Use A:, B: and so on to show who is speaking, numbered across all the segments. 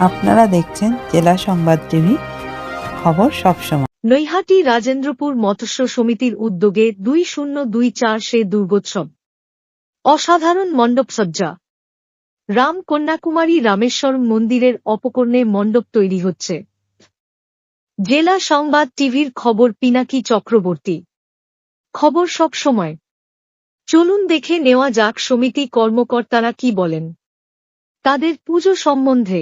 A: আপনারা দেখছেন জেলা সংবাদ টিভি, খবর সবসময়।
B: নৈহাটি রাজেন্দ্রপুর মৎস্য সমিতির উদ্যোগে দুই শূন্য দুই চার সে দুর্গোৎসব। অসাধারণ মণ্ডপসজ্জা রাম কন্যাকুমারী রামেশ্বর মন্দিরের অপকর্ণে মণ্ডপ তৈরি হচ্ছে। জেলা সংবাদ টিভির খবর পিনাকি চক্রবর্তী। খবর সব সময় চলুন দেখে নেওয়া যাক সমিতি কর্মকর্তারা কি বলেন। তাদের পুজো সম্বন্ধে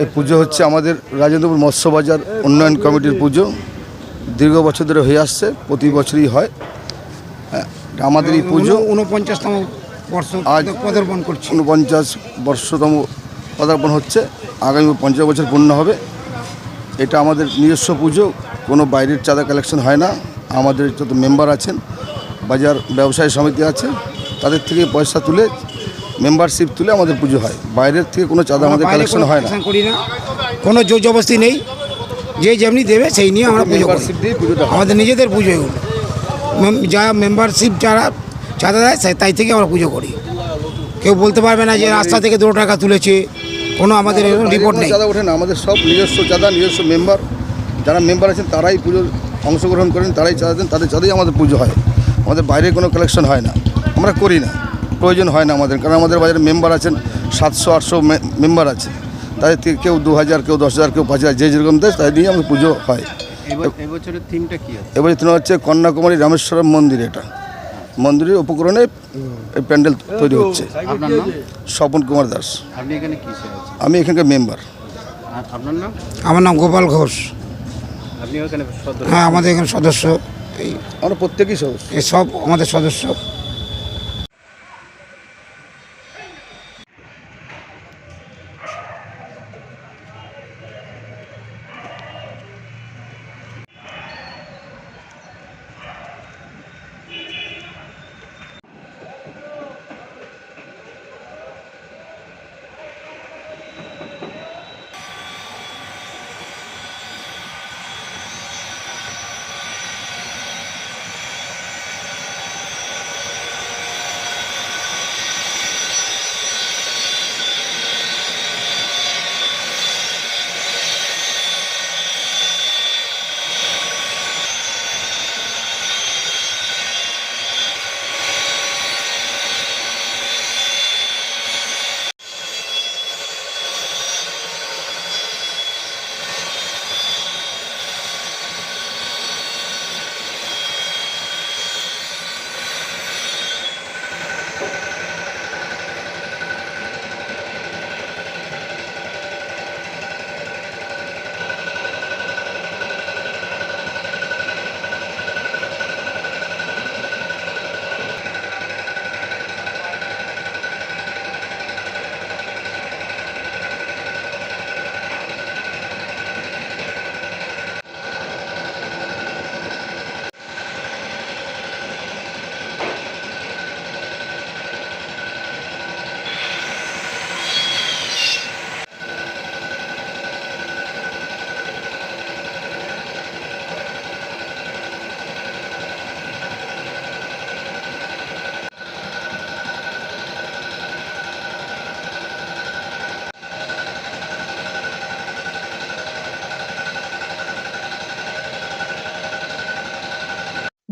C: এই পুজো হচ্ছে আমাদের রাজেন্দ্রপুর মৎস্য বাজার উন্নয়ন কমিটির পুজো। দীর্ঘ বছর ধরে হয়ে আসছে প্রতি বছরই হয়। হ্যাঁ, আমাদের এই পুজো
D: উনপঞ্চাশতম বর্ষ
C: আজ
D: পদার্পণ করছি।
C: উনপঞ্চাশ বর্ষতম পদার্পণ হচ্ছে। আগামী পঞ্চাশ বছর পূর্ণ হবে। এটা আমাদের নিজস্ব পুজো কোনো বাইরের চাঁদা কালেকশন হয় না। আমাদের যত মেম্বার আছেন বাজার ব্যবসায়ী সমিতি আছে তাদের থেকে পয়সা তুলে মেম্বারশিপ তুলে আমাদের পুজো হয়। বাইরের থেকে কোনো চাঁদা আমাদের কালেকশন হয় না।
D: করি না। কোনো জোর জবস্তি নেই। যে যেমনি দেবে সেই নিয়ে আমরা পুজো করি। আমাদের নিজেদের পুজো এগুলো মেম্বারশিপ যারা চাঁদা দেয় তাই থেকে আমরা পুজো করি। কেউ বলতে পারবে না যে রাস্তা থেকে দুটো টাকা তুলেছে। কোনো আমাদের এরকম রিপোর্ট নেই।
C: চাঁদা ওঠে না। আমাদের সব নিজস্ব চাঁদা নিজস্ব মেম্বার যারা মেম্বার আছেন তারাই পুজোর অংশগ্রহণ করেন তারাই চাঁদা দেন তাদের চাঁদাই আমাদের পুজো হয়। আমাদের বাইরে কোনো কালেকশন হয় না। আমরা করি না। প্রয়োজন হয় না আমাদের কারণ আমাদের বাজারে মেম্বার আছেন সাতশো আটশো মেম্বার আছে। তাদের কেউ দু হাজার কেউ দশ হাজার কেউ পাঁচ হাজার যে যেরকম দেয় তাই দিয়ে আমাদের পুজো হয়।
E: এবার- এবছরের থিমটা কি আছে?
C: এবারে তিনি হচ্ছে কন্যাকুমারী রামেশ্বরম মন্দির এটা। মন্দিরের উপকরণে এই প্যান্ডেল তৈরি হচ্ছে।
E: আপনার নাম?
C: স্বপন কুমার দাস। আমি এখানকার মেম্বার
E: আর আপনার নাম?
D: আমার নাম গোপাল ঘোষ। হ্যাঁ আমাদের এখানে সদস্য। এই
C: আমরা প্রত্যেকেই সদস্য।
D: এই সব আমাদের সদস্য।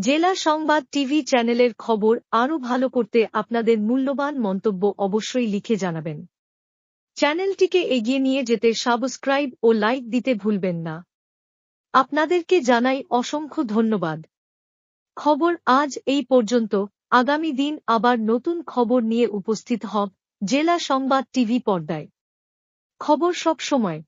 B: জেলা সংবাদ টিভি চ্যানেলের খবর আরও ভালো করতে আপনাদের মূল্যবান মন্তব্য অবশ্যই লিখে জানাবেন। চ্যানেলটিকে এগিয়ে নিয়ে যেতে সাবস্ক্রাইব ও লাইক দিতে ভুলবেন না। আপনাদেরকে জানাই অসংখ্য ধন্যবাদ। খবর আজ এই পর্যন্ত। আগামী দিন আবার নতুন খবর নিয়ে উপস্থিত হব জেলা সংবাদ টিভি পর্দায়। খবর সব সময়।